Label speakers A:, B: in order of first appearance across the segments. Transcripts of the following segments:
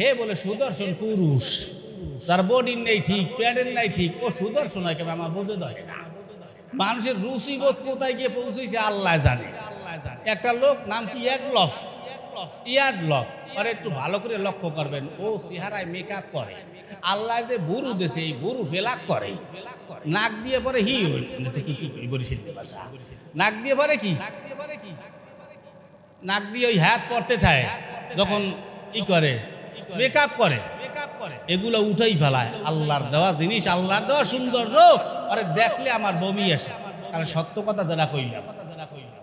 A: হে বলে সুদর্শন পুরুষ। তার বডির নেই ঠিক প্যাডের নাই ঠিক। ও সুদর্শন হয় কেন? আমার বোঝে দেয় মানুষের রুচি বোধ কোথায় গিয়ে পৌঁছেছে? আল্লাহ জানে। একটা লোক নাম কি? এক লফ ইয়ার লফ আর একটু ভালো করে লক্ষ্য করবেন, ও চেহারায় মেকআপ করে। আল্লাহ যে বুরু দেশে এই বুরু ফেলাক করে। নাক দিয়ে পরে হি কি কি কি বরিশিল ভাষা নাক দিয়ে পরে কি? নাক দিয়ে ওই হাত পড়তে থাকে। যখন ই করে মেকআপ করে। করে এগুলো উঠাই ফেলায়। আল্লাহর দেওয়া জিনিস, আল্লাহর দেওয়া সৌন্দর্য। আরে দেখলে আমার বমি আসে। কারণ সত্য কথা দেনা কইলাম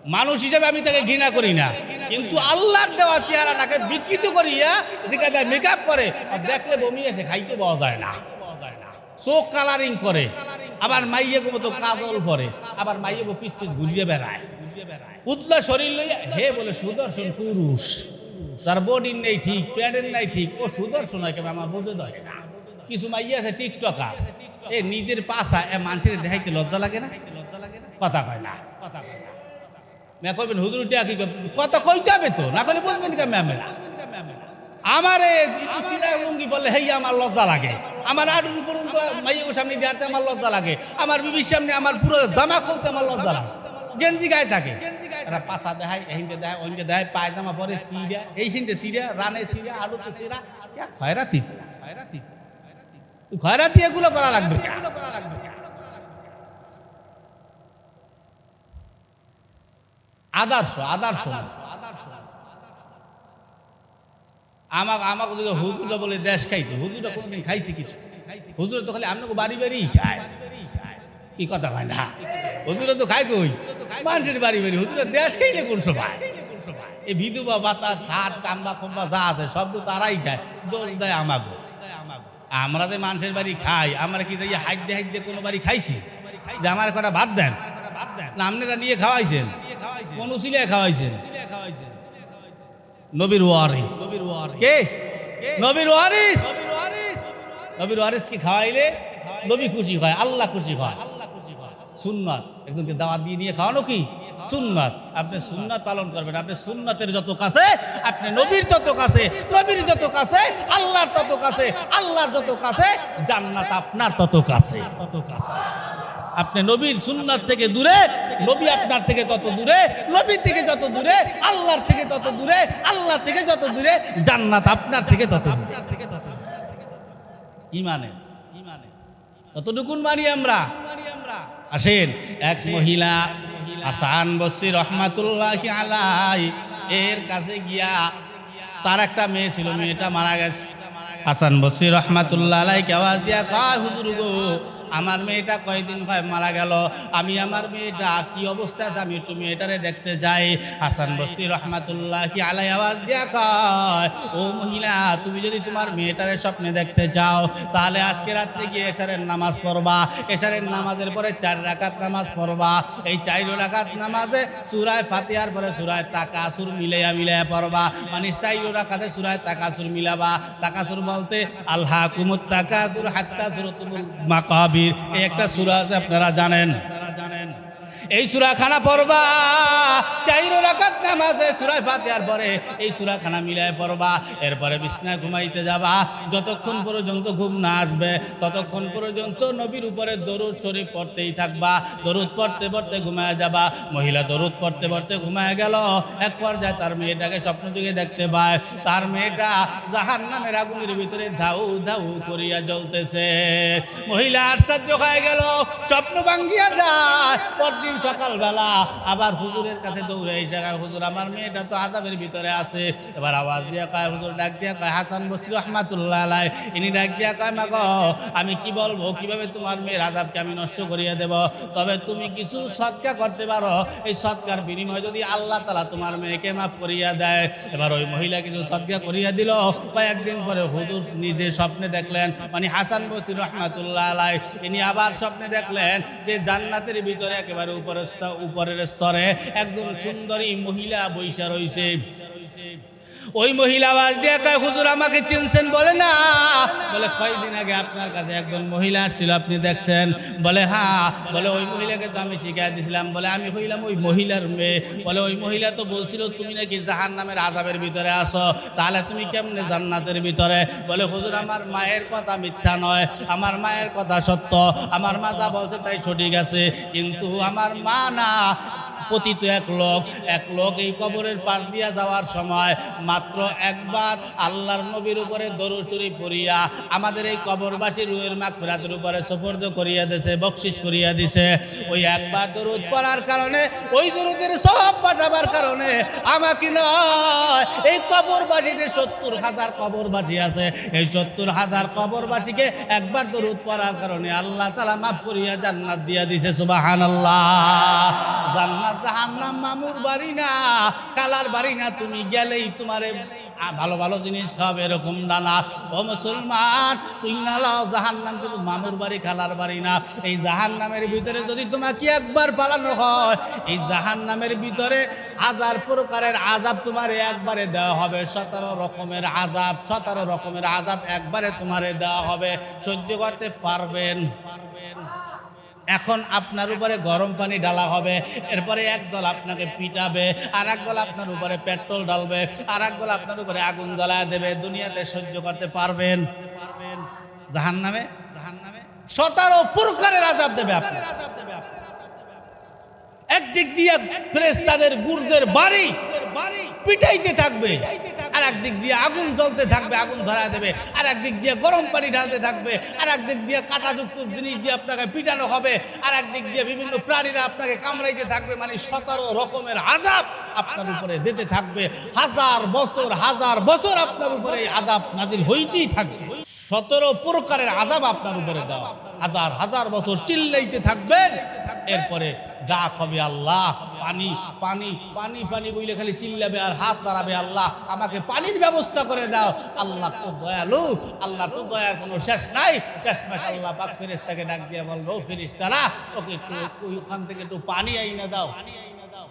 A: মানুষ হিসেবে আমি তাকে ঘৃণা করি না। কিন্তু আল্লাহর দেওয়া চেহারাটাকে বিকৃত করিয়া যেখানে মেকআপ করে দেখলে বমি আসে, খাইতে পাওয়া যায় না। চোখ কালারিং করে। আবার মাইয়ে গো মতো কাজল পরে। আবার মাইয়ে গো পিস পিস ঘুরিয়ে বেড়ায়। উতলা শরীর লইয়া, হে বলে সুদর্শন পুরুষ। তার বডির নেই ঠিক প্যাডের নাই ঠিক, ও সুদর্শন হয় কেন আমার বোঝে দেয় কিছু মাইয়া আছে টিকটকার, এ নিজের পাশা, এ মানুষের দেখাইতে লজ্জা লাগে না? লজ্জা লাগে না কথা কয় না। কথা কয় না ম্যা কইবেন, হুজুর, উঠিয়া কি? কথা কইতে হবে তো, না কইলে বুঝবেন কে ম্যামেরা আমারে লুঙ্গি বললে, হেই, আমার লজ্জা লাগে। আমার আডুর উপর মাইয়ের সামনে দিয়াতে আমার লজ্জা লাগে। আমার বিবির সামনে আমার পুরো জামা খুলতে আমার লজ্জা লাগে। গেঞ্জি গায়ে থাকে। এরা পাশা দেখায় এইহিনটে দেখায় ওইহিনটে দেখায় পায়জামা পরে সিরা এইহিনটে সিরা রানে সিরা আলুতে সিরা খয়রাতি খয়রাতি। খয়রাতি এগুলো করা লাগবে এগুলো করা লাগবে আদর্শ আদর্শ আদর্শ। আমাকে আমাকে যদি হুজুরা বলে দেশ খাইছে হুজুরা কোনোদিন খাইছে কিছু? হুজুরা তো খালি আপনাকে বাড়ি বাড়ি খায়। কি কথা হয় না। হুজুরা তো খায় কই? মানুষের বাড়ি বাড়ি। হুজুরা দেশ খাইলে কোন সময় এই বিধবা, বাতা, খাট কাম্বা খম্বা যা আছে সব তো তারাই খায়। দোষ দেয় আমাকে আমরা যে মানুষের বাড়ি খাই, আমরা কি যাই হাইট দিয়ে কোনো বাড়ি খাইছি? যে আমার কটা ভাত দেন। না নিয়ে খাওয়াইছেন। কোন উসিলে খাওয়াইছেন। নবীর ওয়ারিস। কে? নবীর ওয়ারিস। নবীর ওয়ারিস কি খাওয়াইলে? নবী খুশি হয়, আল্লাহ খুশি হয়। সুন্নাত। একজনকে দাওয়াত দিয়ে নিয়ে খাওয়ানো কি? সুন্নাত। আপনি সুন্নাত পালন করবেন। আপনি সুন্নাতের যত কাছে আপনি নবীর যত কাছে নবীর যত কাছে আল্লাহর তত কাছে আল্লাহর যত কাছে জান্নাত আপনার তত কাছে তত কাছে আপনি নবীর সুন্নাত থেকে দূরে, নবী আপনার থেকে তত দূরে, নবীর থেকে যত দূরে, আল্লাহর থেকে তত দূরে আল্লাহ থেকে যত দূরে, জান্নাত আপনার থেকে তত দূরে। কি মানে? কি মানে আমরা মানি আমরা? আসেন। এক মহিলা আসান বসির রহমাতুল্লাহ আলাই এর কাছে গিয়া তার একটা মেয়ে ছিল, মেয়েটা মারা গেছে। হাসান বসির রহমাতুল্লাহ আলাইকে আওয়াজ দিয়া কয়, হুজুর গো আমার মেয়েটা কয়দিন হয় মারা গেল? আমি আমার মেয়েটা কি অবস্থা আছে? আমি একটু মেয়েটারে দেখতে যাই। হাসান বস্তি রহমাতুল্লাহ কি আলাই আওয়াজ দিয়া কয়, ও মহিলা, তুমি যদি তোমার মেয়েটারে স্বপ্নে দেখতে চাও তাহলে আজকে রাত্রে গিয়ে এশারের নামাজ পড়বা। এশারের নামাজের পরে চার রাকাত নামাজ পড়বা। এই চার রাকাত নামাজে সুরায় ফাতিহার পরে সুরায় তাকাসুর মিলাইয়া মিলাইয়া পড়বা। মানে চাইর রাকাতে সুরায় তাকাসুর মিলাবা। তাকাসুর বলতে আল্লাহ কুমুত তাকাসুর হাত্তা সুরতুল মাকাবির এই একটা সুরা আছে আপনারা জানেন। এই সুরাখানা পড়বা, চাইরো রাকাত নামাজে সুরায় ফাতিহার পরে এই সুরাখানা মিলায় পড়বা, এরপরে বিছনায় ঘুমাইতে যাবা। যতক্ষণ পর্যন্ত ঘুম না আসবে, ততক্ষণ পর্যন্ত নবীর উপরে দরুদ শরীফ পড়তেই থাকবা। দরুদ পড়তে পড়তে ঘুমায় যাবা। মহিলা দরুদ পড়তে পড়তে ঘুমায় গেল। এক পর্যায়ে তার মেয়েটাকে স্বপ্ন যুগে দেখতে পায়। তার মেয়েটা জাহান নামের আগুনের ভিতরে ধাউ ধাউ করিয়া জ্বলতেছে। মহিলা আশ্চর্য হয়ে গেল। স্বপ্ন ভাঙ্গিয়া যায়। পরদিন সকালবেলা আবার হুজুরের কাছে দৌড়ে এসে কয়, হুজুর আমার মেয়েটা তো আদাবের ভিতরে আছে। এবার আওয়াজ দিয়া কয় হুজুর ডাক দিয়া কয় হাসান বসরি রহমাতুল্লাহ আলাই ইনি ডাক দিয়া কয় মা আমি কি বলব? কীভাবে তোমার মেয়ের আদাবকে আমি নষ্ট করিয়ে দেব? তবে তুমি কিছু সৎকা করতে পারো। এই সৎকার বিনিময়ে যদি আল্লাহ তালা তোমার মেয়েকে মাফ করিয়া দেয়। এবার ওই মহিলা কিছু সৎকা করিয়া দিল। কয়েকদিন পরে হুজুর নিজে স্বপ্নে দেখলেন মানে হাসান বসরি রহমাতুল্লাহ আলাই ইনি আবার স্বপ্নে দেখলেন যে জান্নাতের ভিতরে একেবারে উপরের স্তরে একজন সুন্দরী মহিলা বৈশা রয়েছে ওই মহিলা আওয়াজ দিয়ে কয়, হুজুর আমাকে চিনছেন? বলে, না। বলে, কয়দিন আগে আপনার কাছে একজন মহিলা আসছিল, আপনি দেখছেন? বলে হ্যাঁ বলে, ওই মহিলাকে তো আমি শিখাই দিয়েছিলাম বলে, আমি হইলাম ওই মহিলার মেয়ে। বলে, ওই মহিলা তো বলছিল, তুমি নাকি জাহান নামের আজাবের ভিতরে আসো, তাহলে তুমি কেমনে জান্নাতের ভিতরে? বলে, হুজুর, আমার মায়ের কথা মিথ্যা নয়, আমার মায়ের কথা সত্য, আমার মা যা বলছে তাই সঠিক আছে, কিন্তু আমার মা না। পতিত এক লোক এক লোক এই কবরের পাশ দিয়া যাওয়ার সময় মাত্র একবার আল্লাহর নবীর উপরে দরুসুরি পড়িয়া আমাদের এই কবরবাসী রুয়ের মাকফিরাতের উপরে সুপর্দ করিয়া দিছে বকশিস করিয়া দিছে। ওই একবার দরুদ পড়ার কারণে, ওই দরুদের সব পাঠাবার কারণে আমাকে নয়, এই কবরবাসীদের সত্তর হাজার কবরবাসী আছে। এই সত্তর হাজার কবরবাসীকে একবার দরুদ পড়ার কারণে আল্লাহ তালা মাফ করিয়া জান্নাত দিয়া দিছে সুবাহান আল্লাহ জান্নাত জাহান্নাম মামুর বাড়ি না, কালার বাড়ি না, তুমি গেলেই তোমারে ভালো ভালো জিনিস খাবে এরকম ও মুসলমান কিন্তু মামুর বাড়ি বাড়ি না। এই ভিতরে যদি তোমাকে একবার পালানো হয়, এই ভিতরে হাজার প্রকারের আজাব তোমার একবারে দেওয়া হবে। সতেরো রকমের আজাব, সতেরো রকমের আজাব একবারে তোমারে দেওয়া হবে। সহ্য করতে পারবেন পারবেন। এখন আপনার উপরে গরম পানি ডালা হবে, এরপরে একদল আপনাকে পিটাবে আর একদল আপনার উপরে পেট্রোল ডালবে আর একদল আপনার উপরে আগুন জ্বালা দেবে, দুনিয়াতে সহ্য করতে পারবেন। পারবেন জাহান নামে জাহান নামে সতেরো প্রকারের আজাব দেবে আপনার একদিক দিয়ে ফেরেস্তাদের গুরদের বাড়ি পিটাইতে থাকবে আর একদিক দিয়ে আগুন জ্বলতে থাকবে, আগুন ধরা দেবে আর একদিক দিয়ে গরম পানি ঢালতে থাকবে আর একদিক দিয়ে কাঁটাযুক্ত জিনিস দিয়ে আপনাকে পিটানো হবে আর একদিক দিয়ে বিভিন্ন প্রাণীরা আপনাকে কামড়াইতে থাকবে মানে সতেরো রকমের আজাব আপনার উপরে দিতে থাকবে, হাজার বছর হাজার বছর আপনার উপরে আজাব নাজিল হইতেই থাকবে। সতেরো প্রকারের আজাব আপনার উপরে দেওয়া, হাজার হাজার বছর চিল্লাইতে থাকবেন এরপরে ডাক হবে আল্লাহ, পানি পানি পানি পানি বইলে খালি চিল্লাবে আর হাত বাড়াবে আল্লাহ। আমাকে পানির ব্যবস্থা করে দাও। আল্লাহ তো দয়ালু, আল্লাহ তো দয়ার কোনো শেষ নাই। শেষ মাস আল্লাহ পাক ফেরেস্তাকে ডাক দিয়ে বলব ফেরিস্তারা ওকে ওখান থেকে একটু পানি আইনা দাও দাও।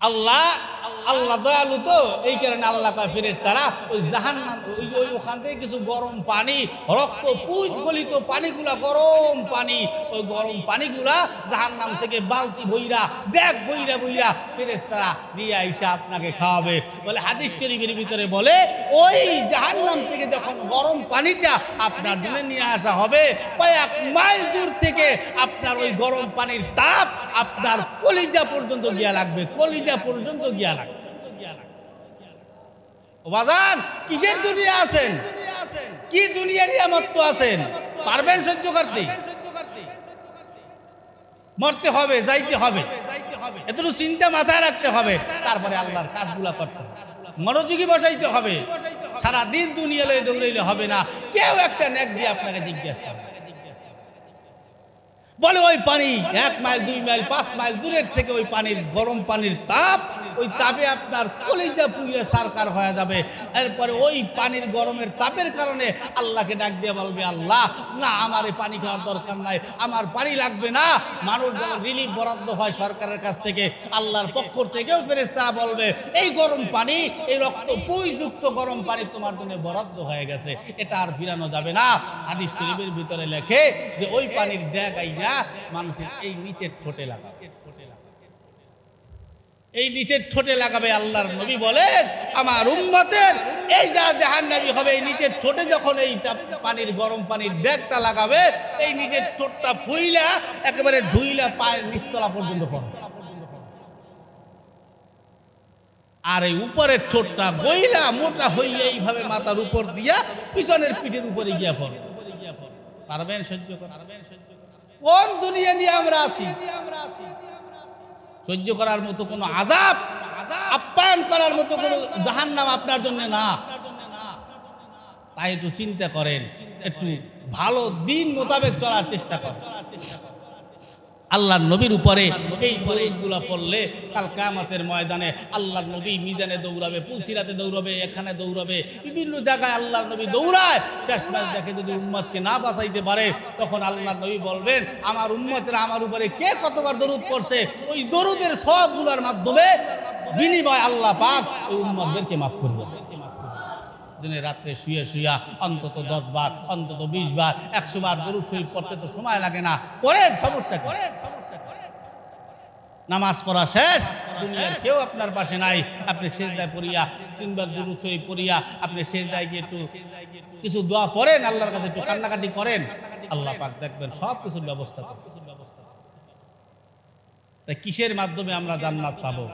A: আল্লাহ আল্লাহ দয়ালু তো। এই কারণে আল্লাহ কয় ফিরেস তারা ওই জাহান ওই ওই ওখান থেকে কিছু গরম পানি, রক্ত পুজ গলিত পানিগুলা, গরম পানি, ওই গরম পানিগুলা জাহান নাম থেকে বালতি বইরা, ব্যাগ বইরা বইরা ফিরেস তারা নিয়ে আইসা আপনাকে খাওয়াবে। বলে হাদিস শরীফের ভিতরে বলে, ওই জাহান নাম থেকে যখন গরম পানিটা আপনার জন্য নিয়ে আসা হবে, কয়েক মাইল দূর থেকে আপনার ওই গরম পানির তাপ আপনার কলিজা পর্যন্ত গিয়া লাগবে, কলিজা পর্যন্ত গিয়া লাগবে। বাজান, কিসের দুনিয়া আছেন? কি আছেন? পারবেন সহ্য করতে? মরতে হবে, যাইতে হবে। এতটুকু চিন্তা মাথায় রাখতে হবে, তারপরে আল্লাহর কাজগুলা করতে হবে। মনোযোগী বসাইতে হবে। সারা দিন দুনিয়া লয়ে দৌড়াইলে হবে না। কেউ একটা নেক দিয়ে আপনাকে জিজ্ঞাসা করবে। বলে ওই পানি, এক মাইল, দুই মাইল, পাঁচ মাইল দূরের থেকে ওই পানির, গরম পানির তাপ, ওই তাপে আপনার কলিজা পুইরে সারকার হয়ে যাবে। এরপরে ওই পানির গরমের তাপের কারণে আল্লাহকে ডাক দিয়ে বলবে, আল্লাহ, না, আমার এই পানি খাওয়ার দরকার নাই। আমার পানি লাগবে না। মানুষ যখন রিলিফ বরাদ্দ হয় সরকারের কাছ থেকে, আল্লাহর পক্ষ থেকেও ফেরেস্তারা বলবে, এই গরম পানি, এই রক্ত পুইযুক্ত গরম পানি তোমার জন্য বরাদ্দ হয়ে গেছে। এটা আর ফিরানো যাবে না। হাদিস শরীফের ভিতরে লেখে যে, ওই পানির ড্যাগ আইনা মানুষের এই নিচের ঠোঁটে লাগাবে এই নিচের ঠোঁটে লাগাবে আল্লাহর নবী বলেন, আমার উম্মতের এই যারা হবে, এই নিচের ঠোঁটে যখন এই পানির, গরম পানির ব্যাগটা লাগাবে, এই নিচের ঠোঁটটা ফুইলা একেবারে ধুইলা পায়ের পর্যন্ত পড়বে। আর এই উপরের ঠোঁটটা গইলা মোটা হইয়া এইভাবে মাথার উপর দিয়া পিছনের পিঠের উপরে গিয়া পারবেন সহ্য সহ্য? কোন দুনিয়া নিয়ে আমরা আছি? সহ্য করার মতো কোনো আজাব আপ্যায়ন করার মতো কোনো জাহান নাম আপনার জন্য না। তাই একটু চিন্তা করেন, একটু ভালো দিন মোতাবেক চলার চেষ্টা করেন। আল্লাহর নবীর উপরে এই দরুদগুলো পড়লে কাল কামাতের ময়দানে আল্লাহর নবী মিজানে দৌড়াবে পুলসিরাতে দৌড়াবে এখানে দৌড়াবে বিভিন্ন জায়গায় আল্লাহর নবী দৌড়ায়। শেষমেশ দেখে যদি উম্মতকে না বাঁচাইতে পারে তখন আল্লাহর নবী বলবেন আমার উম্মতের আমার উপরে কে কতবার দরুদ পড়ছে? ওই দরুদের সবগুলোর মাধ্যমে বিনিময় আল্লাহ পাক ওই উম্মতদেরকে মাফ করবে দিনে রাত্রে শুয়ে শুয়া অন্তত দশ বার অন্তত বিশ বার একশো বার গরু শরীফ পড়তে তো সময় লাগে না। করেন সমস্যা করেন নামাজ পড়া শেষ দুনিয়ার কেউ আপনার পাশে নাই। আপনি শেষদায় পড়িয়া তিনবার দুরু শরীফ পড়িয়া আপনি শেষদায় গিয়ে একটু কিছু দোয়া পড়েন আল্লাহর কাছে একটু কান্নাকাটি করেন। আল্লাহ পাক দেখবেন সব কিছুর ব্যবস্থা তাই কিসের মাধ্যমে আমরা জান্নাত পাবো?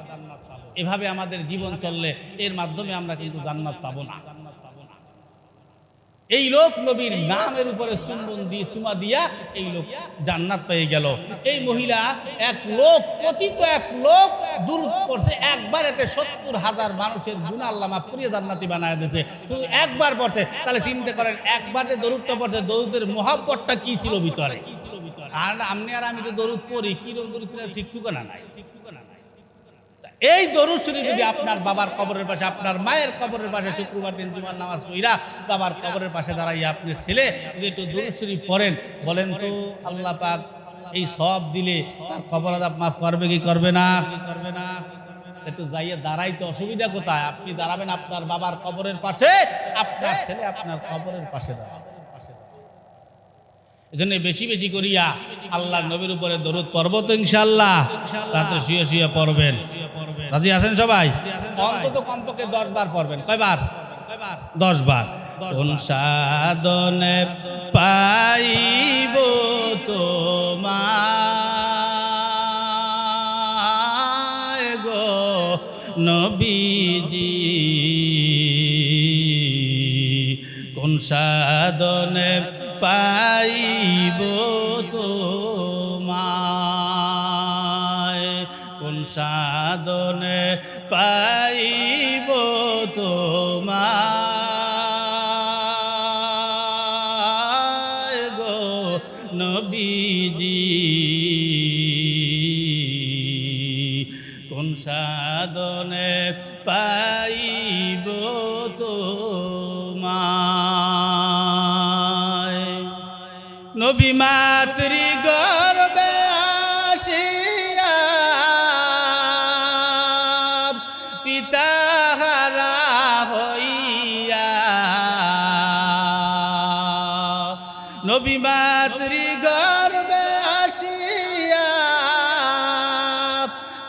A: এভাবে আমাদের জীবন চললে এর মাধ্যমে আমরা কিন্তু জান্নাত পাবো না। এই লোক নবীর নামের উপরে চুম্বন দিয়ে, চুমা দিয়া এই লোক জান্নাত পেয়ে গেল। এই মহিলা এক লোক, পতিত এক লোক দূর পড়ছে। একবার এতে সত্তর হাজার মানুষের গুণা আল্লাহ মাফ জান্নাতি বানায় দিয়েছে। শুধু একবার পড়ছে। তাহলে চিন্তা করেন, একবার যে দরুদটা পড়ছে, দরুদের মহাব্বতটা কি ছিল ভিতরে? আর আপনি আর আমি তো দরুদ পড়ি কি দরুদ ঠিক ঠিকানা নাই। ঠিক ঠিকানা এই দরুদ শরীফ যদি আপনার বাবার কবরের পাশে, আপনার মায়ের কবরের পাশে শুক্রবার দিন জুমার নামাজ পড়িরা বাবার কবরের পাশে দাঁড়াইয়া আপনার ছেলে, যদি একটু দরুদ শরীফ পড়েন, বলেন তো, আল্লাহ পাক এই সব দিলে তার কবর আদাব মাফ করবে কি করবে না কি করবে না? একটু যাইয়ে দাঁড়াইতে অসুবিধা কোথায়? আপনি দাঁড়াবেন আপনার বাবার কবরের পাশে, আপনার ছেলে আপনার কবরের পাশে দাঁড়াবে। এজন্য বেশি বেশি করিয়া আল্লাহ নবীর উপরে দরুদ পড়ব তো ইনশাল্লাহ রাতে শুয়ে শুয়ে পড়বেন। রাজি আছেন সবাই? অন্তত কমপক্ষে দশ বার পড়বেন। কয়বার? দশ বার। কোন সাধনে পাইব তোমায় গো নবীজি? কোন সাধনে পাইব তোমায়। কোন সাধনে পাইব নবী মাতৃ গর্বে আসিয়া, পিতা হইয়া। নবী মাতৃ গর্বে আসিয়া,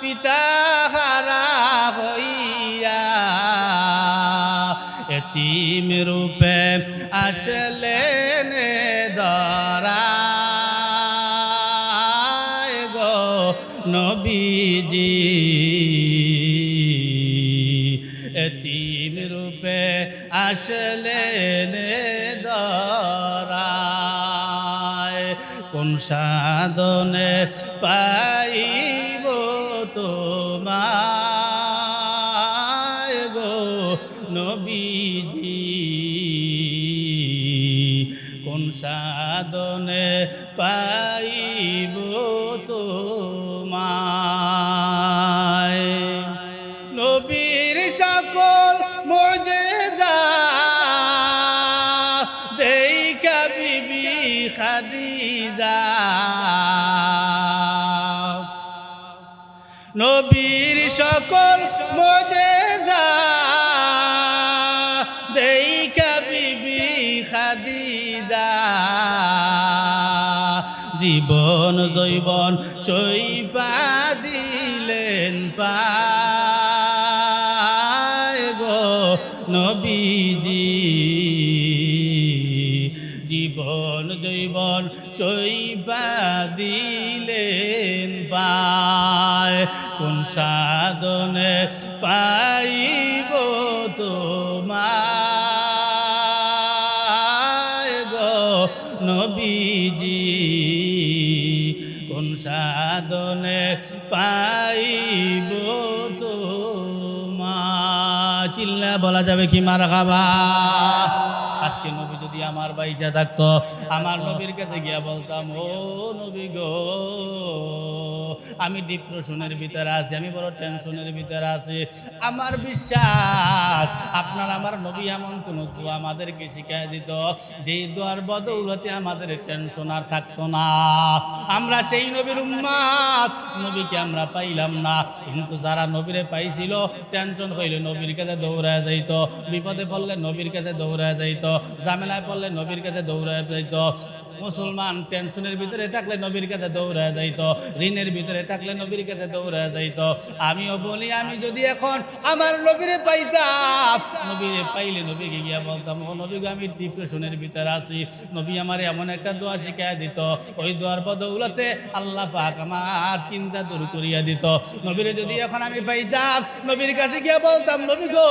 A: পিতা হইয়া। এতিম রূপে আসলেন নবীজি। এতিম রূপে আসলেন দরায়। কোন সাধনে পাইব তোমায় নবীজি? কোন সাধনে পাইব জীবন, জৈবন সইপা দিলেন পায় গো নবীজি। জীবন, জৈবন সইপা দিলেন পায়। কোন সাধনে পাইব যাবে কি মার খাবা আমার বাইচা থাকতো। আমার নবীর কাছে গিয়া বলতাম, ও নবী গো, আমি ডিপ্রেশনের ভিতরে আছি, আমি বড় টেনশনের ভিতরে আছি। আমার বিশ্বাস, আপনার আমার নবী এমন কোন দোয়া আমাদেরকে শিখাই দিত, যেই দোয়ার বদৌলতে আমাদের টেনশন আর থাকতো না। আমরা সেই নবীর উম্মাদ, নবীকে আমরা পাইলাম না। কিন্তু যারা নবীরে পাইছিল, টেনশন হইলে নবীর কাছে দৌড়ায় যাইতো। বিপদে পড়লে নবীর কাছে দৌড়ায় যাইতো। ঝামেলায় পড়লে নবীর কাছে দৌড়ায় যাইতো মুসলমান টেনশনের ভিতরে থাকলে নবীর কাছে দৌড়ায় যাইত ঋণের ভিতরে থাকলে নবীর কাছে দৌড়ায় যাইত। আমিও বলি আমি যদি এখন আমার নবীরে পাইতাম নবীরে পাইলে নবীকে গিয়া বলতাম ও নবী গো, আমি ডিপ্রেশনের ভিতরে আছি। নবী আমার এমন একটা দোয়া শিখাই দিত। ওই দোয়ার বদৌলতে আল্লাহ পাক আমার চিন্তা দূর করিয়া দিত। নবীরে যদি এখন আমি পাইতাম নবীর কাছে গিয়া বলতাম নবী গো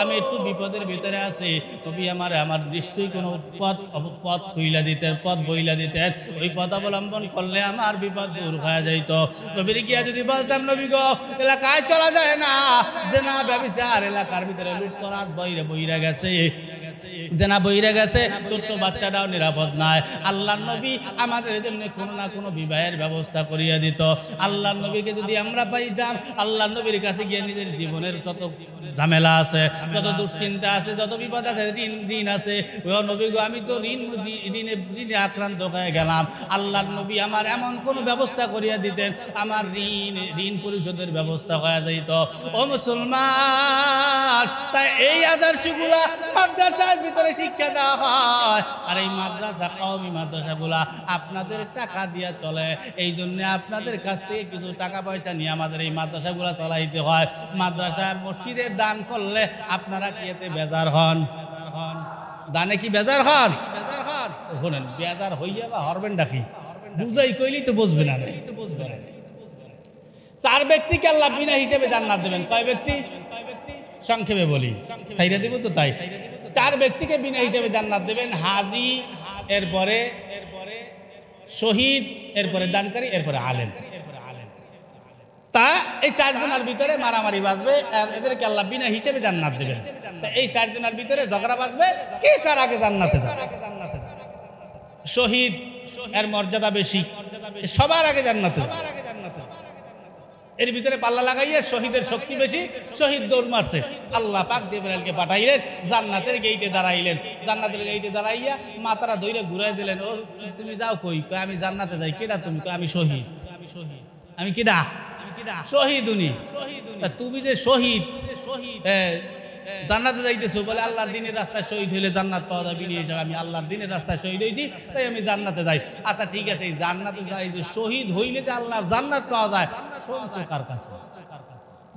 A: আমি একটু বিপদের ভিতরে আছি। নবী আমার আমার নিশ্চয়ই কোনো পথ পথ খুইলা দিতেন। পথ বইলা দিতেন ওই পথ অবলম্বন করলে আমার বিপদ দূর হয়ে যাইত। নবীর গিয়া যদি বলতাম, নবী গো, এলাকায় চলা যায় না। যে না ব্যবসার এলাকার ভিতরে লুট করা বইরে বইরা গেছে। জেনা বইরে গেছে, ছোট্ট বাচ্চাটাও নিরাপদ নাই। আল্লাহ নবী আমাদের জন্য কোনো না কোনো বিবাহের ব্যবস্থা করিয়া দিত। আল্লাহ নবীকে যদি আমরা পাইতাম আল্লাহ নবীর কাছে গিয়ে নিজের জীবনের যত ঝামেলা আছে, যত দুশ্চিন্তা আছে, যত বিপদ আছে, ঋণ ঋণ আছে আমি তো ঋণ ঋণে ঋণে আক্রান্ত হয়ে গেলাম। আল্লাহ নবী আমার এমন কোনো ব্যবস্থা করিয়া দিতেন, আমার ঋণ ঋণ পরিশোধের ব্যবস্থা হয়ে যাইত। ও মুসলমান, তাই এই আদর্শগুলা মাদ্রাসার ভিতরে শিক্ষা দেওয়া হয়। আর এই মাদ্রাসা, কওমি মাদ্রাসাগুলা আপনাদের টাকা দিয়ে চলে। এই জন্য আপনাদের কাছ থেকে কিছু টাকা পয়সা নিয়ে আমাদের এই মাদ্রাসাগুলা চালাইতে হয়। মাদ্রাসা মসজিদে দান করলে আপনারা কি এতে বেজার হন? বেজার হন দানে কি বেজার হন? বেজার হন শোনেন, বেজার হইয়া বা হরবেন ডাকি বুঝাই কইলি তো বুঝবে না। তো বুঝবে না চার ব্যক্তিকে আল্লাহ বিনা হিসেবে জান্নাত দেবেন। কয় ব্যক্তি? সংক্ষেপে বলি। সাইরা দিব তো তাই। চার ব্যক্তিকে বিনা হিসেবে জান্নাত দেবেন। হাজি, এরপরে এরপরে শহীদ, এরপরে দানকারী, এরপরে আলেম। তা এই চারজনের ভিতরে মারামারি বাজবে আর এদেরকে আল্লাহ বিনা হিসেবে জান্নাত দেবেন। এই চারজনের ভিতরে ঝগড়া বাজবে কে কার আগে জান্নাতে যাবে? শহীদ, এর মর্যাদা বেশি, সবার আগে জান্নাতে যাবে। এর ভিতরে পাল্লা লাগাইয়া শহীদের শক্তি বেশি, শহীদ দৌড় মারছে। আল্লাহ পাক দেবরালকে পাঠাইলেন, জান্নাতের গেইটে দাঁড়াইলেন। জান্নাতের গেইটে দাঁড়াইয়া মাতারা দইরে ঘুরাই দিলেন ও তুমি যাও কই? কই আমি জান্নাতে যাই। কেডা তুমি? কই আমি শহীদ। আমি শহীদ আমি কেডা শহীদ উনি। শহীদ তুমি যে শহীদ শহীদ জান্নাতে যাইতেছো, বলে আল্লাহর দিনের রাস্তায় শহীদ হইলে জান্নাত পাওয়া যাবে। বিনিয়ে হিসাবে আমি আল্লাহর দিনের রাস্তায় শহীদ হয়েছি, তাই আমি জান্নাতে যাই। আচ্ছা ঠিক আছে, এই জান্নাতে যাই যে শহীদ হইলে যে আল্লাহর জান্নাত পাওয়া যায়, শুনছো কার কাছে?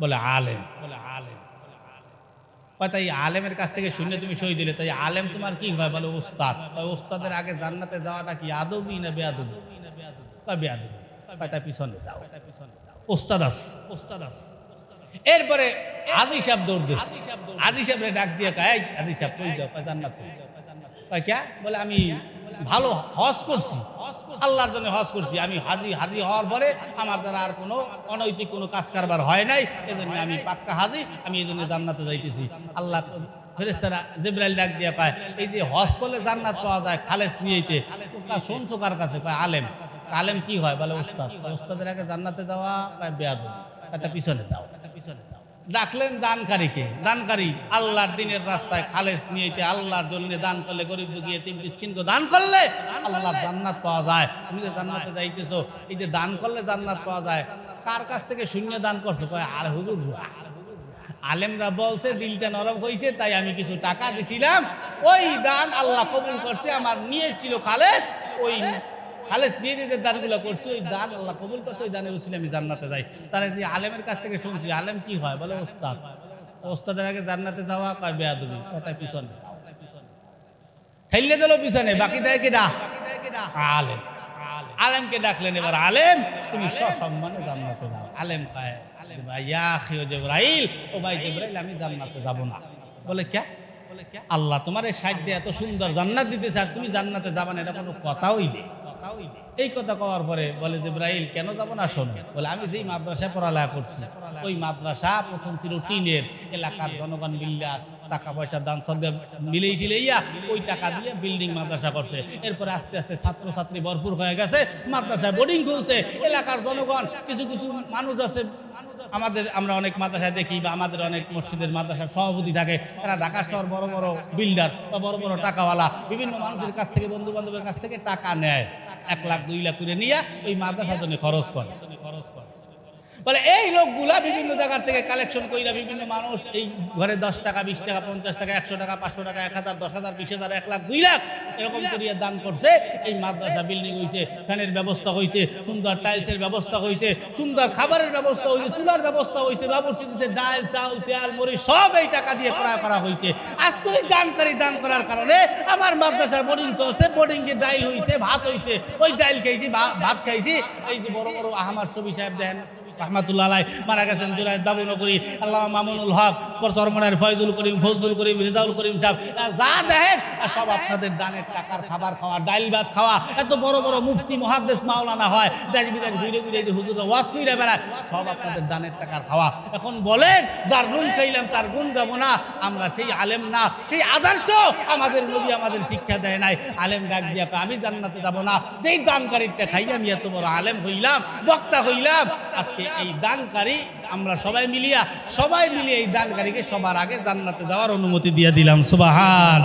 A: বলে আলেম বলে আলেম তাই আলেমের কাছ থেকে শুনে তুমি শহীদ দিলে তাই আলেম তোমার কি হয়? বলে ওস্তাদ। ওস্তাদের আগে জান্নাতে যাওয়াটা কি আদবি না বেয়াদবি? কয়, বেয়াদবি। তাই পিছনে যাও। ওস্তাদ আস ওস্তাদ আস। এরপরে আদি সাহেব দৌড় দিস আদি সাহেবরে ডাক দিয়ে কয় আদি সাহেব কই যাও কয় জান্নাতে বলে আমি ভালো হজ করছি। আল্লাহর জন্য হজ করছি। আমি হাজি হাজি হওয়ার পরে আমার দ্বারা আর কোনো অনৈতিক কোনো কাজ কারবার হয় নাই। এজন্য আমি পাক্কা হাজি আমি এই জন্য জান্নাতে যাইতেছি। আল্লাহ ফেরেস্তারা জেব্রাইল ডাক দিয়ে পায় এই যে হজ করলে জান্নাত পাওয়া যায় খালেস নিয়েছে। শুনছো কার কাছে? কয় আলেম। আলেম কি হয়? বলে ওস্তাদ। ওস্তাদের আগে জান্নাতে যাওয়া কয় বেয়াদ একটা পিছনে যাও। একটা পিছনে ডাকলেন দানকারীকে। দানকারী আল্লাহর দিনের রাস্তায় খালেস নিয়েছে আল্লাহর জন্য দান করলে, গরিব দুঃখী তিন মিসকিনকে দান করলে আল্লাহ জান্নাত পাওয়া যায়। তুমি যে জান্নাতে যাইতেছো, এই যে দান করলে জান্নাত পাওয়া যায়, কার কাছ থেকে শূন্য দান করছ? কয়, আর হুজুর, আলেমরা বলছে দিলটা নরম হয়েছে তাই আমি কিছু টাকা দিছিলাম। ওই দান আল্লাহ কবুল করছে, আমার নিয়েছিল খালেস, ওই খালেস নিয়ে যে দানগুলো করছে, ওই দান আল্লাহ কবুল করছে, ওই দানের উসিলে আমি জান্নাতে যাই। তাহলে যে আলেমের কাছ থেকে শুনছি আলেম কি হয়? বলে, ওস্তাদ, ওস্তাদের আগে জান্নাতে যাওয়া, কয় বেয়াদবি, কথায় পিছনে। ঠেললে দিল পিছনে বাকি দেয় কেডা আলেম। আলেমকে ডাকলেন এবার আলেম, তুমি সসম্মানে জান্নাতে যাও। আলেম পায় ভাইয়া খেয়ে জেব্রাইল, ও ভাই জেব্রাইল, আমি জান্নাতে যাব না। কে বলে কে আল্লাহ তোমার এই সাইড দিয়ে এত সুন্দর জান্নাত দিতেছে আর তুমি জান্নাতে যাবা না, এটা কোনো কথা হইলে এই কথা কওয়ার পরে বলে যে ব্রাহিল কেন যাব না শোন? বলে, আমি যেই মাদ্রাসায় পড়ালেখা করছি, ওই মাদ্রাসা প্রথম ছিল টিনের এলাকার জনগণ মিল্লা টাকা পয়সা দান সদ্যে মিলেই টিলেইয়া ওই টাকা দিয়ে বিল্ডিং মাদ্রাসা করছে। এরপরে আস্তে আস্তে ছাত্রছাত্রী ভরপুর হয়ে গেছে, মাদ্রাসায় বোর্ডিং খুলছে। এলাকার জনগণ, কিছু কিছু মানুষ আছে, আমাদের আমরা অনেক মাদ্রাসায় দেখি বা আমাদের অনেক মসজিদের মাদ্রাসার সভাপতি থাকে এরা ঢাকা শহর বড় বড় বিল্ডার বা বড় বড় টাকাওয়ালা। বিভিন্ন মানুষের কাছ থেকে বন্ধু বান্ধবের কাছ থেকে টাকা নেয়। এক লাখ, দুই লাখ করে নিয়ে ওই মাদ্রাসার জন্য খরচ করে খরচ করে। বলে, এই লোকগুলা বিভিন্ন জায়গার থেকে কালেকশন কইরা বিভিন্ন মানুষ এই ঘরে দশ টাকা, বিশ টাকা, পঞ্চাশ টাকা, একশো টাকা, পাঁচশো টাকা, এক হাজার, দশ হাজার, বিশ হাজার, এক লাখ, দুই লাখ এরকম করিয়া দান করছে। এই মাদ্রাসা বিল্ডিং হয়েছে ফ্যানের ব্যবস্থা হয়েছে সুন্দর টাইলসের ব্যবস্থা হয়েছে সুন্দর খাবারের ব্যবস্থা হয়েছে চুলার ব্যবস্থা হয়েছে বাবুর্চি দিতে ডাল, চাউল তেল মরি সব এই টাকা দিয়ে ক্রয় করা হয়েছে আজকে ওই দানকারী দান করার কারণে আমার মাদ্রাসার বোর্ডিং চলছে বোর্ডিং এ ডাইল হয়েছে ভাত হয়েছে ওই ডাইল খাইছি ভাত খাইছি। এই যে বড় বড় আহমার ছবি সাহেব দেন রহমাতুল্লাহ মারা গেছেন জুনায়দ বাবু নগরী আল্লাহ মামুনুল হক চরমনের ফয়জুল করিম ফজলুল করিম রিজাউল করিম সাহেব যা দেখেন সব আপনাদের দানের টাকার খাবার খাওয়া ডাইল ভাত খাওয়া এত বড় বড় মুফতি মহাদ্দেশ মাওলানা হয় দাঁড়ি বিদায় ঘুরে ঘুরে যে হুজুরা ওয়াজ কইরা বেড়ায় সব আপনাদের দানের টাকার খাওয়া। এখন বলেন যার গুণ খাইলাম তার গুণ দেবো না আমরা সেই আলেম না সেই আদর্শ আমাদের নবী আমাদের শিক্ষা দেয় নাই। আলেম ডাক দিয়া আমি জান্নাতে যাব না যেই দানকারীটা খাই আমি এত বড় আলেম হইলাম বক্তা হইলাম আজকে এই দানকারী আমরা সবাই মিলিয়া, সবাই মিলিয়ে এই দানকারীকে সবার আগে জান্নাতে যাওয়ার অনুমতি দিয়ে দিলাম। সুবাহান